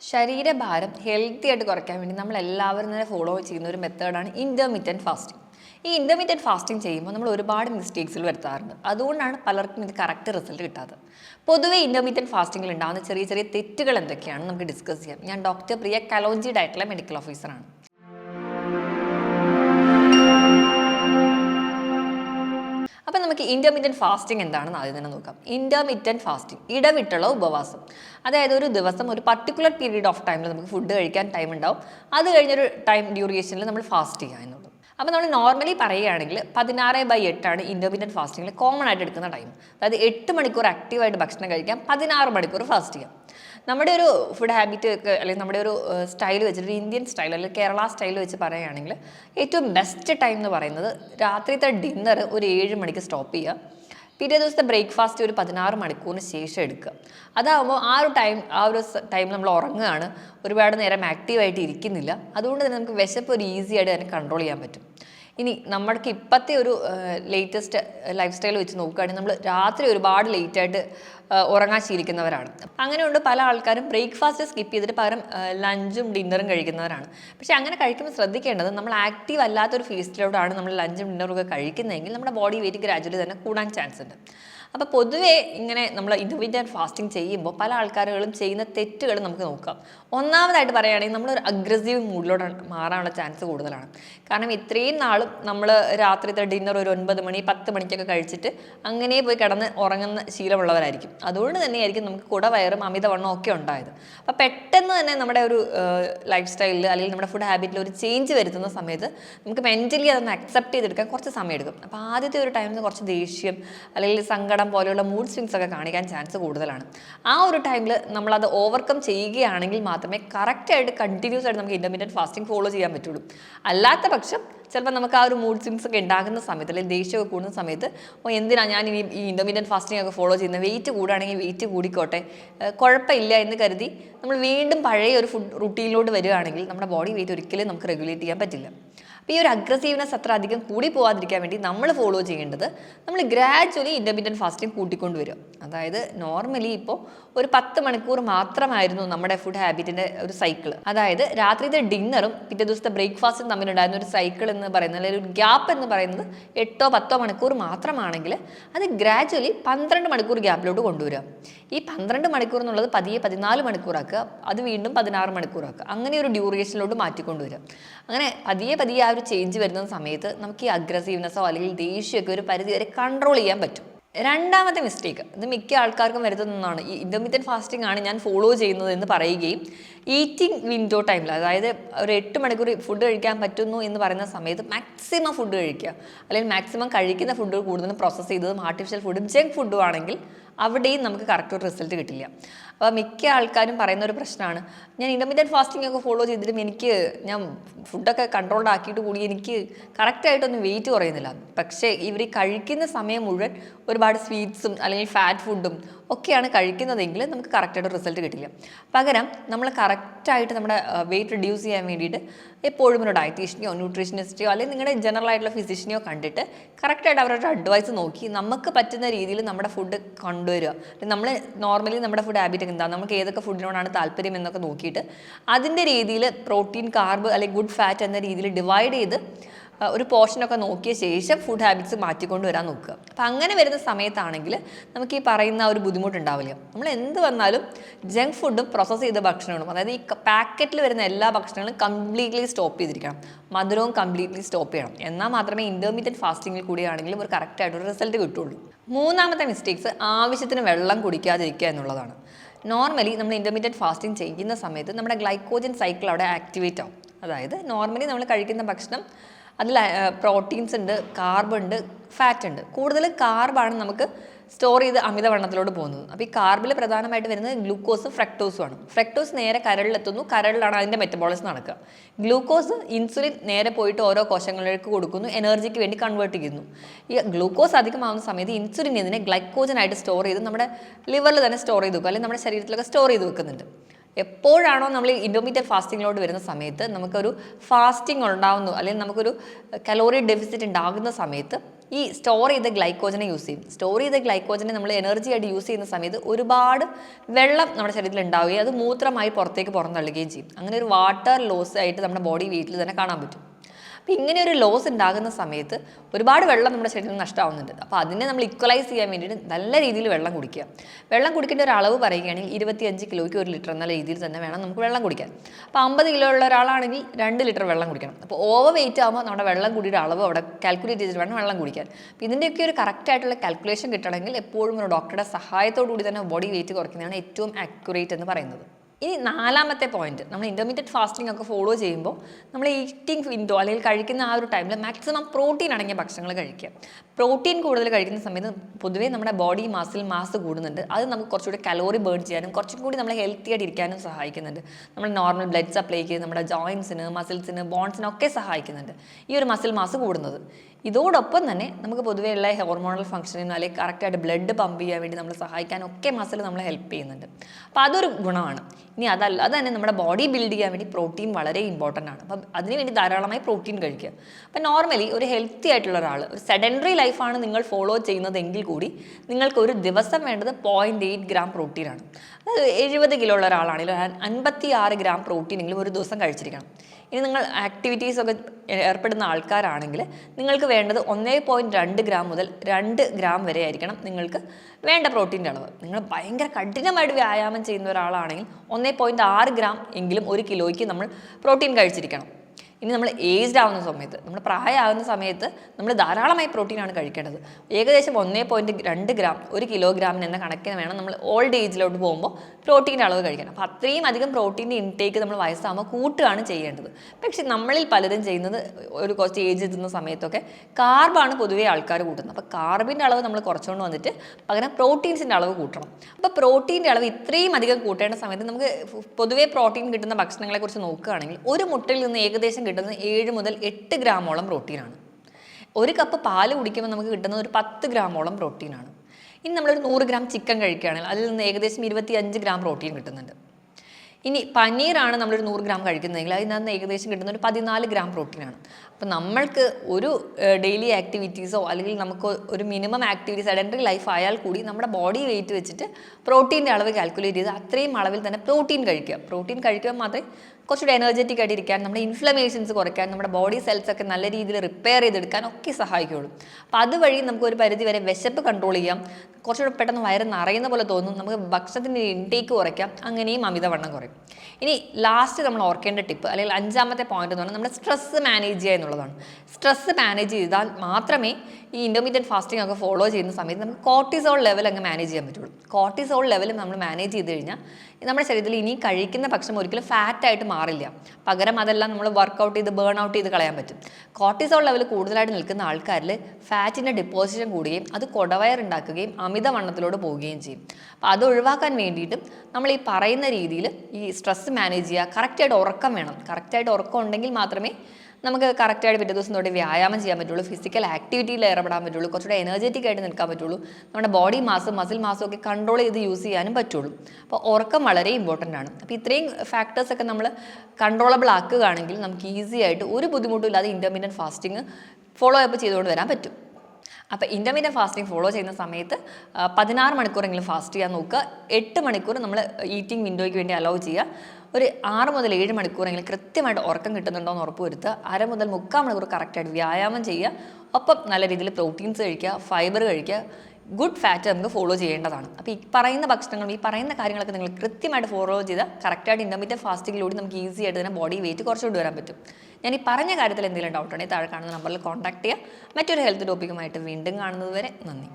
ശരീരഭാരം ഹെൽത്തി ആയിട്ട് കുറയ്ക്കാൻ വേണ്ടി നമ്മൾ എല്ലാവരും തന്നെ ഫോളോ ചെയ്യുന്ന ഒരു മെത്തേഡാണ് ഇന്റർമീഡിയന്റ് ഫാസ്റ്റിംഗ് ഈ ഇന്റർമീഡിയറ്റ് ഫാസ്റ്റിംഗ് ചെയ്യുമ്പോൾ നമ്മൾ ഒരുപാട് മിസ്റ്റേക്സിൽ വരുത്താറുണ്ട്. അതുകൊണ്ടാണ് പലർക്കും ഇത് കറക്റ്റ് റിസൾട്ട് കിട്ടാത്തത്. പൊതുവേ ഇന്റർമീഡിയറ്റ് ഫാസ്റ്റിംഗിൽ ഉണ്ടാകുന്ന ചെറിയ ചെറിയ തെറ്റുകൾ എന്തൊക്കെയാണ് നമുക്ക് ഡിസ്കസ് ചെയ്യാം. ഞാൻ ഡോക്ടർ പ്രിയ കലോഞ്ചി ഡയറ്റിലെ മെഡിക്കൽ ഓഫീസറാണ് അപ്പം നമുക്ക് ഇന്റർമീഡിയറ്റ് ഫാസ്റ്റിംഗ് എന്താണെന്ന് ആദ്യം തന്നെ നോക്കാം. ഇന്റർമീഡിയറ്റ് ഫാസ്റ്റിംഗ് ഇടവിട്ടുള്ള ഉപവാസം. അതായത് ഒരു ദിവസം ഒരു പർട്ടിക്കുലർ പീരീഡ് ഓഫ് ടൈമിൽ നമുക്ക് ഫുഡ് കഴിക്കാൻ ടൈം ഉണ്ടാവും. അത് കഴിഞ്ഞൊരു ടൈം ഡ്യൂറേഷനിൽ നമ്മൾ ഫാസ്റ്റ് ചെയ്യുക എന്നുള്ളത്. അപ്പോൾ നമ്മൾ നോർമലി പറയുകയാണെങ്കിൽ പതിനാറ് ബൈ എട്ടാണ് ഇന്റർമീഡിയറ്റ് ഫാസ്റ്റിംഗിൽ കോമൺ ആയിട്ട് എടുക്കുന്ന ടൈം അതായത് എട്ട് മണിക്കൂർ ആക്റ്റീവായിട്ട് ഭക്ഷണം കഴിക്കാം പതിനാറ് മണിക്കൂർ ഫാസ്റ്റ് ചെയ്യാം. നമ്മുടെ ഒരു ഫുഡ് ഹാബിറ്റ് ഒക്കെ അല്ലെങ്കിൽ നമ്മുടെ ഒരു സ്റ്റൈൽ വെച്ചിട്ട് ഒരു ഇന്ത്യൻ സ്റ്റൈൽ അല്ലെങ്കിൽ കേരള സ്റ്റൈൽ വെച്ച് പറയുകയാണെങ്കിൽ ഏറ്റവും ബെസ്റ്റ് ടൈം എന്ന് പറയുന്നത് രാത്രിത്തെ ഡിന്നർ ഒരു ഏഴ് മണിക്ക് സ്റ്റോപ്പ് ചെയ്യുക. പിറ്റേ ദിവസത്തെ ബ്രേക്ക്ഫാസ്റ്റ് ഒരു പതിനാറ് മണിക്കൂറിന് ശേഷം എടുക്കുക. അതാകുമ്പോൾ ആ ഒരു ടൈം ആ ഒരു ടൈം നമ്മൾ ഉറങ്ങുകയാണ്. ഒരുപാട് നേരം ആക്റ്റീവായിട്ട് ഇരിക്കുന്നില്ല. അതുകൊണ്ട് തന്നെ നമുക്ക് വിശപ്പ് ഒരു ഈസി ആയിട്ട് തന്നെ കൺട്രോൾ ചെയ്യാൻ പറ്റും. ഇനി നമ്മൾക്ക് ഇപ്പോഴത്തെ ഒരു ലേറ്റസ്റ്റ് ലൈഫ് സ്റ്റൈൽ വെച്ച് നോക്കുകയാണെങ്കിൽ നമ്മൾ രാത്രി ഒരുപാട് ലേറ്റായിട്ട് ഉറങ്ങാൻ ശീലിക്കുന്നവരാണ്. അങ്ങനെയുണ്ട് പല ആൾക്കാരും ബ്രേക്ക്ഫാസ്റ്റ് സ്കിപ്പ് ചെയ്തിട്ട് പകരം ലഞ്ചും ഡിന്നറും കഴിക്കുന്നവരാണ്. പക്ഷേ അങ്ങനെ കഴിക്കുമ്പോൾ ശ്രദ്ധിക്കേണ്ടത് നമ്മൾ ആക്റ്റീവ് അല്ലാത്തൊരു ഫീസ്റ്റിലോട്ടാണ് നമ്മൾ ലഞ്ചും ഡിന്നറും ഒക്കെ കഴിക്കുന്നതെങ്കിൽ നമ്മുടെ ബോഡി വെയിറ്റ് ഗ്രാജുവലി തന്നെ കൂടാൻ ചാൻസ് ഉണ്ട്. അപ്പോൾ പൊതുവേ ഇങ്ങനെ നമ്മൾ ഇന്റർമീഡിയറ്റ് ഫാസ്റ്റിംഗ് ചെയ്യുമ്പോൾ പല ആൾക്കാരുകളും ചെയ്യുന്ന തെറ്റുകൾ നമുക്ക് നോക്കാം. ഒന്നാമതായിട്ട് പറയുകയാണെങ്കിൽ നമ്മളൊരു അഗ്രസീവ് മൂഡിലോട്ട് മാറാനുള്ള ചാൻസ് കൂടുതലാണ്. കാരണം ഇത്രയും നാളും നമ്മൾ രാത്രിത്തെ ഡിന്നർ ഒരു ഒൻപത് മണി പത്ത് മണിക്കൊക്കെ കഴിച്ചിട്ട് അങ്ങനെ പോയി കിടന്ന് ഉറങ്ങുന്ന ശീലമുള്ളവരായിരിക്കും. അതുകൊണ്ട് തന്നെയായിരിക്കും നമുക്ക് കുടവയറും അമിതവണ്ണവും ഒക്കെ ഉണ്ടായത്. അപ്പോൾ പെട്ടെന്ന് തന്നെ നമ്മുടെ ഒരു ലൈഫ് സ്റ്റൈലിൽ അല്ലെങ്കിൽ നമ്മുടെ ഫുഡ് ഹാബിറ്റിൽ ഒരു ചേഞ്ച് വരുത്തുന്ന സമയത്ത് നമുക്ക് മെന്റലി അതൊന്ന് അക്സെപ്റ്റ് ചെയ്തെടുക്കാൻ കുറച്ച് സമയം എടുക്കും അപ്പോൾ ആദ്യത്തെ ഒരു ടൈമിൽ കുറച്ച് ദേഷ്യം അല്ലെങ്കിൽ സങ്കടം പോലെയുള്ള മൂഡ് സ്വിങ്സ് ഒക്കെ കാണിക്കാൻ ചാൻസ് കൂടുതലാണ്. ആ ഒരു ടൈമിൽ നമ്മളത് ഓവർകം ചെയ്യുകയാണെങ്കിൽ മാത്രമേ കറക്റ്റായിട്ട് കണ്ടിന്യൂസ് ആയിട്ട് നമുക്ക് ഇന്റർമീഡിയറ്റ് ഫാസ്റ്റിംഗ് ഫോളോ ചെയ്യാൻ പറ്റുള്ളൂ. അല്ലാത്ത പക്ഷം ചിലപ്പോൾ നമുക്ക് ആ ഒരു മൂഡ് സ്വിങ്സ് ഒക്കെ ഉണ്ടാകുന്ന സമയത്ത് അല്ലെങ്കിൽ ദേഷ്യമൊക്കെ കൂടുന്ന സമയത്ത് ഓ എന്തിനാണ് ഞാൻ ഇനി ഈ ഇന്റർമീഡിയറ്റ് ഫാസ്റ്റിംഗ് ഒക്കെ ഫോളോ ചെയ്യുന്നത്? വെയിറ്റ് കൂടുകയാണെങ്കിൽ വെയിറ്റ് കൂടിക്കോട്ടെ. കുഴപ്പമില്ല എന്ന് കരുതി നമ്മൾ വീണ്ടും പഴയ ഒരു ഫുഡ് റുട്ടീനിലോട്ട് വരികയാണെങ്കിൽ നമ്മുടെ ബോഡി വെയിറ്റ് ഒരിക്കലും നമുക്ക് റെഗുലേറ്റ് ചെയ്യാൻ പറ്റില്ല. അപ്പോൾ ഈ ഒരു അഗ്രസീവ്നെസ് അത്ര അധികം കൂടി പോകാതിരിക്കാൻ വേണ്ടി നമ്മൾ ഫോളോ ചെയ്യേണ്ടത് നമ്മൾ ഗ്രാജ്വലി ഇന്റർമീഡിയൻ ഫാസ്റ്റിംഗ് കൂട്ടിക്കൊണ്ട് വരും അതായത് നോർമലി ഇപ്പോൾ ഒരു പത്ത് മണിക്കൂർ മാത്രമായിരുന്നു നമ്മുടെ ഫുഡ് ഹാബിറ്റിന്റെ ഒരു സൈക്കിൾ അതായത് രാത്രിയിലെ ഡിന്നറും പിറ്റേ ദിവസത്തെ ബ്രേക്ക്ഫാസ്റ്റും തമ്മിലുണ്ടായിരുന്ന ഒരു സൈക്കിൾ എന്ന് പറയുന്നത് അല്ലെങ്കിൽ ഒരു ഗ്യാപ്പ് എന്ന് പറയുന്നത് എട്ടോ പത്തോ മണിക്കൂർ മാത്രമാണെങ്കിൽ അത് ഗ്രാജുവലി പന്ത്രണ്ട് മണിക്കൂർ ഗ്യാപ്പിലോട്ട് കൊണ്ടുവരിക. ഈ പന്ത്രണ്ട് മണിക്കൂർ എന്നുള്ളത് പതിയെ പതിനാല് മണിക്കൂറാക്കുക അത് വീണ്ടും പതിനാറ് മണിക്കൂറാക്കുക അങ്ങനെ ഒരു ഡ്യൂറേഷനിലോട്ട് മാറ്റിക്കൊണ്ടുവരിക അങ്ങനെ പതിയെ പതിയെ ആ ഒരു ചേഞ്ച് വരുന്ന സമയത്ത് നമുക്ക് ഈ അഗ്രസീവ്നെസ്സോ അല്ലെങ്കിൽ ദേഷ്യമൊക്കെ ഒരു പരിധി വരെ കൺട്രോൾ ചെയ്യാൻ പറ്റും. രണ്ടാമത്തെ മിസ്റ്റേക്ക് ഇത് മിക്ക ആൾക്കാർക്കും വരുത്തുന്നതാണ്. ഈ ഇന്റർമീഡിയറ്റ് ഫാസ്റ്റിംഗ് ആണ് ഞാൻ ഫോളോ ചെയ്യുന്നത് എന്ന് പറയുകയും ഈറ്റിംഗ് വിൻഡോ ടൈമിൽ അതായത് ഒരു എട്ട് മണിക്കൂർ ഫുഡ് കഴിക്കാൻ പറ്റുന്നു എന്ന് പറയുന്ന സമയത്ത് മാക്സിമം ഫുഡ് കഴിക്കുക. അല്ലെങ്കിൽ മാക്സിമം കഴിക്കുന്ന ഫുഡ് കൂടുതലും പ്രോസസ്സ് ചെയ്തതും ആർട്ടിഫിഷ്യൽ ഫുഡും ജങ്ക് ഫുഡും ആണെങ്കിൽ അവിടെയും നമുക്ക് കറക്റ്റ് ഒരു റിസൾട്ട് കിട്ടില്ല. അപ്പോൾ മിക്ക ആൾക്കാരും പറയുന്ന ഒരു പ്രശ്നമാണ്. ഞാൻ ഇന്റർമീഡിയറ്റ് ഫാസ്റ്റിംഗ് ഒക്കെ ഫോളോ ചെയ്തിട്ടും എനിക്ക് ഞാൻ ഫുഡൊക്കെ കൺട്രോൾഡ് ആക്കിയിട്ട് കൂടി എനിക്ക് കറക്റ്റായിട്ടൊന്നും വെയിറ്റ് കുറയുന്നില്ല. പക്ഷേ ഇവർ കഴിക്കുന്ന സമയം മുഴുവൻ ഒരുപാട് സ്വീറ്റ്സും അല്ലെങ്കിൽ ഫാറ്റ് ഫുഡും ഒക്കെയാണ് കഴിക്കുന്നതെങ്കിൽ നമുക്ക് കറക്റ്റായിട്ട് റിസൾട്ട് കിട്ടില്ല. പകരം നമ്മൾ കറക്റ്റായിട്ട് നമ്മുടെ വെയിറ്റ് റിഡ്യൂസ് ചെയ്യാൻ വേണ്ടിയിട്ട് എപ്പോഴും ഒരു ഡയറ്റീഷ്യനെയോ ന്യൂട്രീഷനിസ്റ്റിയോ അല്ലെങ്കിൽ നിങ്ങളുടെ ജനറൽ ആയിട്ടുള്ള ഫിസിഷ്യനെയോ കണ്ടിട്ട് കറക്റ്റായിട്ട് അവരുടെ അഡ്വൈസ് നോക്കി നമുക്ക് പറ്റുന്ന രീതിയിൽ നമ്മുടെ ഫുഡ് കൊണ്ടുവരിക. നമ്മൾ നോർമലി നമ്മുടെ ഫുഡ് ഹാബിറ്റ് എന്താ? നമുക്ക് ഏതൊക്കെ ഫുഡിനോടാണ് താല്പര്യം എന്നൊക്കെ നോക്കിയിട്ട് അതിന്റെ രീതിയിൽ പ്രോട്ടീൻ കാർബ് അല്ലെങ്കിൽ ഗുഡ് ഫാറ്റ് എന്ന രീതിയിൽ ഡിവൈഡ് ചെയ്ത് ഒരു പോർഷനൊക്കെ നോക്കിയ ശേഷം ഫുഡ് ഹാബിറ്റ്സ് മാറ്റിക്കൊണ്ട് വരാൻ നോക്കുക. അപ്പം അങ്ങനെ വരുന്ന സമയത്താണെങ്കിൽ നമുക്ക് ഈ പറയുന്ന ഒരു ബുദ്ധിമുട്ടുണ്ടാവില്ല. നമ്മൾ എന്ത് വന്നാലും ജങ്ക് ഫുഡും പ്രോസസ്സ് ചെയ്ത ഭക്ഷണങ്ങളും അതായത് ഈ പാക്കറ്റിൽ വരുന്ന എല്ലാ ഭക്ഷണങ്ങളും കംപ്ലീറ്റ്ലി സ്റ്റോപ്പ് ചെയ്തിരിക്കണം. മധുരവും കംപ്ലീറ്റ്ലി സ്റ്റോപ്പ് ചെയ്യണം. എന്നാൽ മാത്രമേ ഇന്റർമീഡിയറ്റ് ഫാസ്റ്റിങ്ങിൽ കൂടിയാണെങ്കിലും ഒരു കറക്റ്റായിട്ടൊരു റിസൾട്ട് കിട്ടുള്ളൂ. മൂന്നാമത്തെ മിസ്റ്റേക്സ് ആവശ്യത്തിന് വെള്ളം കുടിക്കാതിരിക്കുക എന്നുള്ളതാണ്. നോർമലി നമ്മൾ ഇന്റർമീഡിയറ്റ് ഫാസ്റ്റിംഗ് ചെയ്യുന്ന സമയത്ത് നമ്മുടെ ഗ്ലൈക്കോജൻ സൈക്കിൾ അവിടെ ആക്ടിവേറ്റ് ആവും. അതായത് നോർമലി നമ്മൾ കഴിക്കുന്ന ഭക്ഷണം അതിൽ പ്രോട്ടീൻസ് ഉണ്ട് കാർബ് ഉണ്ട് ഫാറ്റ് ഉണ്ട്. കൂടുതൽ കാർബാണ് നമുക്ക് സ്റ്റോർ ചെയ്ത് അമിതവണ്ണത്തിലോട്ട് പോകുന്നത്. അപ്പോൾ ഈ കാർബിൽ പ്രധാനമായിട്ട് വരുന്നത് ഗ്ലൂക്കോസും ഫ്രക്ടോസും ആണ്. ഫ്രക്ടോസ് നേരെ കരളിലെത്തുന്നു. കരളിലാണ് അതിന്റെ മെറ്റബോളിസം നടക്കുക. ഗ്ലൂക്കോസ് ഇൻസുലിൻ നേരെ പോയിട്ട് ഓരോ കോശങ്ങളിലേക്ക് കൊടുക്കുന്നു. എനർജിക്ക് വേണ്ടി കൺവേർട്ട് ചെയ്യുന്നു. ഈ ഗ്ലൂക്കോസ് അധികമാവുന്ന സമയത്ത് ഇൻസുലിൻ ഇതിനെ ഗ്ലൈക്കോജനായിട്ട് സ്റ്റോർ ചെയ്ത് നമ്മുടെ ലിവറിൽ തന്നെ സ്റ്റോർ ചെയ്ത് വെക്കും. അല്ലെങ്കിൽ നമ്മുടെ ശരീരത്തിലൊക്കെ സ്റ്റോർ ചെയ്ത് വെക്കുന്നുണ്ട്. എപ്പോഴാണോ നമ്മൾ ഇന്റർമീഡിയറ്റ് ഫാസ്റ്റിങ്ങിലോട്ട് വരുന്ന സമയത്ത് നമുക്കൊരു ഫാസ്റ്റിംഗ് ഉണ്ടാവുന്നു അല്ലെങ്കിൽ നമുക്കൊരു കലോറി ഡെഫിസിറ്റ് ഉണ്ടാകുന്ന സമയത്ത് ഈ സ്റ്റോർ ചെയ്ത ഗ്ലൈക്കോജനെ യൂസ് ചെയ്യും. സ്റ്റോർ ചെയ്ത ഗ്ലൈക്കോജനെ നമ്മൾ എനർജി ആയിട്ട് യൂസ് ചെയ്യുന്ന സമയത്ത് ഒരുപാട് വെള്ളം നമ്മുടെ ശരീരത്തിൽ ഉണ്ടാവുകയും അത് മൂത്രമായി പുറത്തേക്ക് പുറന്തള്ളുകയും ചെയ്യും. അങ്ങനെ ഒരു വാട്ടർ ലോസ് ആയിട്ട് നമ്മുടെ ബോഡി വെയിറ്റിൽ തന്നെ കാണാൻ പറ്റും. അപ്പോൾ ഇങ്ങനെ ഒരു ലോസ് ഉണ്ടാകുന്ന സമയത്ത് ഒരുപാട് വെള്ളം നമ്മുടെ ശരീരത്തിൽ നഷ്ടമാവുന്നുണ്ട്. അപ്പോൾ അതിനെ നമ്മൾ ഇക്വലൈസ് ചെയ്യാൻ വേണ്ടിയിട്ട് നല്ല രീതിയിൽ വെള്ളം കുടിക്കുക. വെള്ളം കുടിക്കേണ്ട ഒരു അളവ് പറയുകയാണെങ്കിൽ ഇരുപത്തിയഞ്ച് കിലോയ്ക്ക് ഒരു ലിറ്റർ എന്ന രീതിയിൽ തന്നെ വേണം നമുക്ക് വെള്ളം കുടിക്കാൻ. അപ്പോൾ അമ്പത് കിലോ ഉള്ള ഒരാളാണെങ്കിൽ രണ്ട് ലിറ്റർ വെള്ളം കുടിക്കണം. അപ്പോൾ ഓവർ വെയിറ്റ് ആകുമ്പോൾ നമ്മുടെ വെള്ളം കുടിയുടെ അളവ് അവിടെ കാൽക്കുലേറ്റ് ചെയ്തിട്ട് വേണം വെള്ളം കുടിക്കാൻ. അപ്പോൾ ഇതിന്റെയൊക്കെ ഒരു കറക്റ്റ് ആയിട്ടുള്ള കാൽക്കുലേഷൻ കിട്ടണമെങ്കിൽ എപ്പോഴും ഒരു ഡോക്ടറുടെ സഹായത്തോടു കൂടി തന്നെ ബോഡി വെയിറ്റ് കുറയ്ക്കുന്നതാണ് ഏറ്റവും ആക്യുറേറ്റ് എന്ന് പറയുന്നത്. ഇനി നാലാമത്തെ പോയിന്റ് നമ്മൾ ഇന്റർമീഡിയറ്റ് ഫാസ്റ്റിംഗ് ഒക്കെ ഫോളോ ചെയ്യുമ്പോൾ നമ്മൾ ഈറ്റിംഗ് വിൻഡോ അല്ലെങ്കിൽ കഴിക്കുന്ന ആ ഒരു ടൈമിൽ മാക്സിമം പ്രോട്ടീൻ അടങ്ങിയ ഭക്ഷണങ്ങൾ കഴിക്കുക. പ്രോട്ടീൻ കൂടുതൽ കഴിക്കുന്ന സമയത്ത് പൊതുവേ നമ്മുടെ ബോഡി മാസിൽ മാസ് കൂടുന്നുണ്ട്. അത് നമുക്ക് കുറച്ചുകൂടി കലോറി ബേൺ ചെയ്യാനും കുറച്ചും കൂടി നമ്മളെ ഹെൽത്തി ആയിട്ട് ഇരിക്കാനും സഹായിക്കുന്നുണ്ട്. നമ്മൾ നോർമൽ ബ്ലഡ് സപ്ലൈക്ക് നമ്മുടെ ജോയിൻസിന് മസിൽസിന് ബോൺസിനൊക്കെ സഹായിക്കുന്നുണ്ട്. ഈ ഒരു മസിൽ മാസ് കൂടുന്നത്. ഇതോടൊപ്പം തന്നെ നമുക്ക് പൊതുവേ ഉള്ള ഹോർമോണൽ ഫംഗ്ഷനും അല്ലെങ്കിൽ കറക്റ്റായിട്ട് ബ്ലഡ് പമ്പ് ചെയ്യാൻ വേണ്ടി നമ്മൾ സഹായിക്കാനൊക്കെ മസിൽ നമ്മളെ ഹെൽപ്പ് ചെയ്യുന്നുണ്ട്. അപ്പോൾ അതൊരു ഗുണമാണ്. ഇനി അതല്ലാതെ തന്നെ നമ്മുടെ ബോഡി ബിൽഡ് ചെയ്യാൻ വേണ്ടി പ്രോട്ടീൻ വളരെ ഇമ്പോർട്ടന്റ് ആണ്. അപ്പം അതിനുവേണ്ടി ധാരാളമായി പ്രോട്ടീൻ കഴിക്കുക. അപ്പം നോർമലി ഒരു ഹെൽത്തി ആയിട്ടുള്ള ഒരാൾ ഒരു സെഡൻഡറി ലൈഫാണ് നിങ്ങൾ ഫോളോ ചെയ്യുന്നതെങ്കിൽ കൂടി നിങ്ങൾക്ക് ഒരു ദിവസം വേണ്ടത് പോയിന്റ് എയ്റ്റ് ഗ്രാം പ്രോട്ടീനാണ് അതായത് എഴുപത് കിലോ ഉള്ള ഒരാളാണെങ്കിലും അൻപത്തി ആറ് ഗ്രാം പ്രോട്ടീനെങ്കിലും ഒരു ദിവസം കഴിച്ചിരിക്കണം. ഇനി നിങ്ങൾ ആക്ടിവിറ്റീസ് ഒക്കെ ഏർപ്പെടുന്ന ആൾക്കാരാണെങ്കിൽ നിങ്ങൾക്ക് വേണ്ടത് ഒന്നേ പോയിന്റ് രണ്ട് ഗ്രാം മുതൽ രണ്ട് ഗ്രാം വരെ ആയിരിക്കണം നിങ്ങൾക്ക് വേണ്ട പ്രോട്ടീന്റെ അളവ്. നിങ്ങൾ ഭയങ്കര കഠിനമായിട്ട് വ്യായാമം ചെയ്യുന്ന ഒരാളാണെങ്കിൽ ഒന്നേ പോയിന്റ് ആറ് ഗ്രാം എങ്കിലും ഒരു കിലോയ്ക്ക് നമ്മൾ പ്രോട്ടീൻ കഴിച്ചിരിക്കണം. ഇനി നമ്മൾ ഏജ്ഡ് ആവുന്ന സമയത്ത് നമ്മൾ പ്രായമാകുന്ന സമയത്ത് നമ്മൾ ധാരാളമായി പ്രോട്ടീനാണ് കഴിക്കേണ്ടത്. ഏകദേശം ഒന്നേ പോയിന്റ് രണ്ട് ഗ്രാം ഒരു കിലോഗ്രാമിന് എന്ന കണക്കിന് വേണം നമ്മൾ ഓൾഡ് ഏജിലോട്ട് പോകുമ്പോൾ പ്രോട്ടീന്റെ അളവ് കഴിക്കണം അപ്പോൾ അത്രയും അധികം പ്രോട്ടീന്റെ ഇൻടേക്ക് നമ്മൾ വയസ്സാകുമ്പോൾ കൂട്ടുകയാണ് ചെയ്യേണ്ടത്. പക്ഷേ നമ്മളിൽ പലരും ചെയ്യുന്നത് ഒരു കുറച്ച് ഏജ് എത്തുന്ന സമയത്തൊക്കെ കാർബാണ് പൊതുവേ ആൾക്കാർ കൂട്ടുന്നത്. അപ്പോൾ കാർബിന്റെ അളവ് നമ്മൾ കുറച്ചുകൊണ്ട് വന്നിട്ട് പകരം പ്രോട്ടീൻസിന്റെ അളവ് കൂട്ടണം. അപ്പോൾ പ്രോട്ടീന്റെ അളവ് ഇത്രയും അധികം കൂട്ടേണ്ട സമയത്ത് നമുക്ക് പൊതുവേ പ്രോട്ടീൻ കിട്ടുന്ന ഭക്ഷണങ്ങളെക്കുറിച്ച് നോക്കുകയാണെങ്കിൽ ഒരു മുട്ടയിൽ നിന്ന് ഏകദേശം കിട്ടുന്നത് ഏഴ് മുതൽ എട്ട് ഗ്രാമോളം പ്രോട്ടീനാണ്. ഒരു കപ്പ് പാൽ കുടിക്കുമ്പോൾ നമുക്ക് കിട്ടുന്നത് ഒരു പത്ത് ഗ്രാമോളം പ്രോട്ടീനാണ്. ഇനി നമ്മളൊരു നൂറ് ഗ്രാം ചിക്കൻ കഴിക്കുകയാണെങ്കിൽ അതിൽ നിന്ന് ഏകദേശം ഇരുപത്തി അഞ്ച് ഗ്രാം പ്രോട്ടീൻ കിട്ടുന്നുണ്ട്. ഇനി പനീറാണ് നമ്മളൊരു നൂറ് ഗ്രാം കഴിക്കുന്നതെങ്കിൽ അതിനകത്ത് ഏകദേശം കിട്ടുന്ന ഒരു പതിനാല് ഗ്രാം പ്രോട്ടീനാണ്. അപ്പോൾ നമ്മൾക്ക് ഒരു ഡെയിലി ആക്ടിവിറ്റീസോ അല്ലെങ്കിൽ നമുക്ക് ഒരു മിനിമം ആക്ടിവിറ്റി സെഡന്ററി ലൈഫ് ആയാൽ കൂടി നമ്മുടെ ബോഡി വെയിറ്റ് വെച്ചിട്ട് പ്രോട്ടീന്റെ അളവ് കാൽക്കുലേറ്റ് ചെയ്ത് അത്രയും അളവിൽ തന്നെ പ്രോട്ടീൻ കഴിക്കുക. പ്രോട്ടീൻ കഴിക്കുമ്പോൾ മാത്രമേ കുറച്ചുകൂടി എനർജറ്റിക് ആയിട്ട് ഇരിക്കാൻ നമ്മുടെ ഇൻഫ്ലമേഷൻസ് കുറയ്ക്കാൻ നമ്മുടെ ബോഡി സെൽസ് ഒക്കെ നല്ല രീതിയിൽ റിപ്പയർ ചെയ്തെടുക്കാൻ ഒക്കെ സഹായിക്കുള്ളൂ. അപ്പോൾ അതുവഴി നമുക്ക് ഒരു പരിധി വരെ വിശപ്പ് കൺട്രോൾ ചെയ്യാം. കുറച്ചുകൂടെ പെട്ടെന്ന് വയറ് നിറയുന്ന പോലെ തോന്നും. നമുക്ക് ഭക്ഷണത്തിന്റെ ഇൻടേക്ക് കുറയ്ക്കാം. അങ്ങനെയും അമിതവണ്ണം കുറയും. ഇനി ലാസ്റ്റ് നമ്മൾ ഓർക്കേണ്ട ടിപ്പ് അല്ലെങ്കിൽ അഞ്ചാമത്തെ പോയിന്റ് എന്ന് പറഞ്ഞാൽ നമ്മുടെ സ്ട്രെസ്സ് മാനേജ് ചെയ്യുക എന്നുള്ളതാണ്. സ്ട്രെസ്സ് മാനേജ് ചെയ്താൽ മാത്രമേ ഈ ഇന്റർമീഡിയറ്റ് ഫാസ്റ്റിംഗ് ഒക്കെ ഫോളോ ചെയ്യുന്ന സമയത്ത് നമുക്ക് കോർട്ടിസോൾ ലെവൽ അങ്ങ് മാനേജ് ചെയ്യാൻ പറ്റുള്ളൂ. കോർട്ടിസോൾ ലെവൽ നമ്മൾ മാനേജ് ചെയ്ത് കഴിഞ്ഞാൽ നമ്മുടെ ശരീരത്തിൽ ഇനി കഴിക്കുന്ന ഭക്ഷണം ഒരിക്കലും ഫാറ്റായിട്ട് മാറില്ല. പകരം അതെല്ലാം നമ്മൾ വർക്കൗട്ട് ചെയ്ത് ബേൺ ഔട്ട് ചെയ്ത് കളയാൻ പറ്റും. കോർട്ടിസോൾ ലെവൽ കൂടുതലായിട്ട് നിൽക്കുന്ന ആൾക്കാരിൽ ഫാറ്റിന്റെ ഡിപ്പോസിഷൻ കൂടുകയും അത് കൊടവയർ ഉണ്ടാക്കുകയും അമിതവണ്ണത്തിലോട്ട് പോവുകയും ചെയ്യും. അപ്പോൾ അത് ഒഴിവാക്കാൻ വേണ്ടിയിട്ടും നമ്മൾ ഈ പറയുന്ന രീതിയിൽ ഈ സ്ട്രെസ് മാനേജ് ചെയ്യുക. കറക്റ്റായിട്ട് ഉറക്കം വേണം. കറക്റ്റായിട്ട് ഉറക്കം ഉണ്ടെങ്കിൽ മാത്രമേ നമുക്ക് കറക്റ്റായിട്ട് പിറ്റേ ദിവസം തൊട്ട് വ്യായാമം ചെയ്യാൻ പറ്റുള്ളൂ. ഫിസിക്കൽ ആക്ടിവിറ്റിയിൽ ഏർപ്പെടാൻ പറ്റുള്ളൂ. കുറച്ചുകൂടെ എനർജറ്റിക് ആയിട്ട് നിൽക്കാൻ പറ്റുള്ളൂ. നമ്മുടെ ബോഡി മാസും മസിൽ മാസും ഒക്കെ കൺട്രോൾ ചെയ്ത് യൂസ് ചെയ്യാനും പറ്റുള്ളൂ. അപ്പോൾ ഉറക്കം വളരെ ഇമ്പോർട്ടന്റ് ആണ്. അപ്പോൾ ഇത്രയും ഫാക്ടേഴ്സ് ഒക്കെ നമ്മൾ കൺട്രോളബിൾ ആക്കുകയാണെങ്കിൽ നമുക്ക് ഈസി ആയിട്ട് ഒരു ബുദ്ധിമുട്ടും ഇല്ലാതെ ഇന്റർമീഡിയറ്റ് ഫാസ്റ്റിംഗ് ഫോളോ അപ്പ് ചെയ്തുകൊണ്ട് വരാൻ പറ്റും. അപ്പോൾ ഇന്റർമീഡിയറ്റ് ഫാസ്റ്റിംഗ് ഫോളോ ചെയ്യുന്ന സമയത്ത് പതിനാറ് മണിക്കൂറെങ്കിലും ഫാസ്റ്റ് ചെയ്യാൻ നോക്കുക. എട്ട് മണിക്കൂർ നമ്മൾ ഈറ്റിംഗ് വിൻഡോയ്ക്ക് വേണ്ടി അലൗ ചെയ്യുക. ഒരു ആറ് മുതൽ ഏഴ് മണിക്കൂറെങ്കിലും കൃത്യമായിട്ട് ഉറക്കം കിട്ടുന്നുണ്ടോ എന്ന് ഉറപ്പ് വരുത്തുക. അര മുതൽ മുക്കാൽ മണിക്കൂർ കറക്റ്റായിട്ട് വ്യായാമം ചെയ്യുക. ഒപ്പം നല്ല രീതിയിൽ പ്രോട്ടീൻസ് കഴിക്കുക ഫൈബർ കഴിക്കുക. ഗുഡ് ഫാറ്റ് നമുക്ക് ഫോളോ ചെയ്യേണ്ടതാണ്. അപ്പോൾ ഈ പറയുന്ന ഭക്ഷണങ്ങളും ഈ പറയുന്ന കാര്യങ്ങളൊക്കെ നിങ്ങൾ കൃത്യമായിട്ട് ഫോളോ ചെയ്ത് കറക്റ്റായിട്ട് ഇന്റർമീഡിയറ്റ് ഫാസ്റ്റിങ്ങിലൂടെ നമുക്ക് ഈസി ആയിട്ട് തന്നെ ബോഡി വെയിറ്റ് കുറച്ച് കൊണ്ടുവരാൻ പറ്റും. ഞാൻ ഈ പറഞ്ഞ കാര്യത്തിൽ എന്തെങ്കിലും ഡൗട്ട് ഉണ്ടെങ്കിൽ താഴെ കാണുന്ന നമ്പറിൽ കോൺടാക്ട് ചെയ്യുക. മറ്റൊരു ഹെൽത്ത് ടോപ്പിക്കുമായിട്ട് വീണ്ടും കാണുന്നതുവരെ നന്ദി.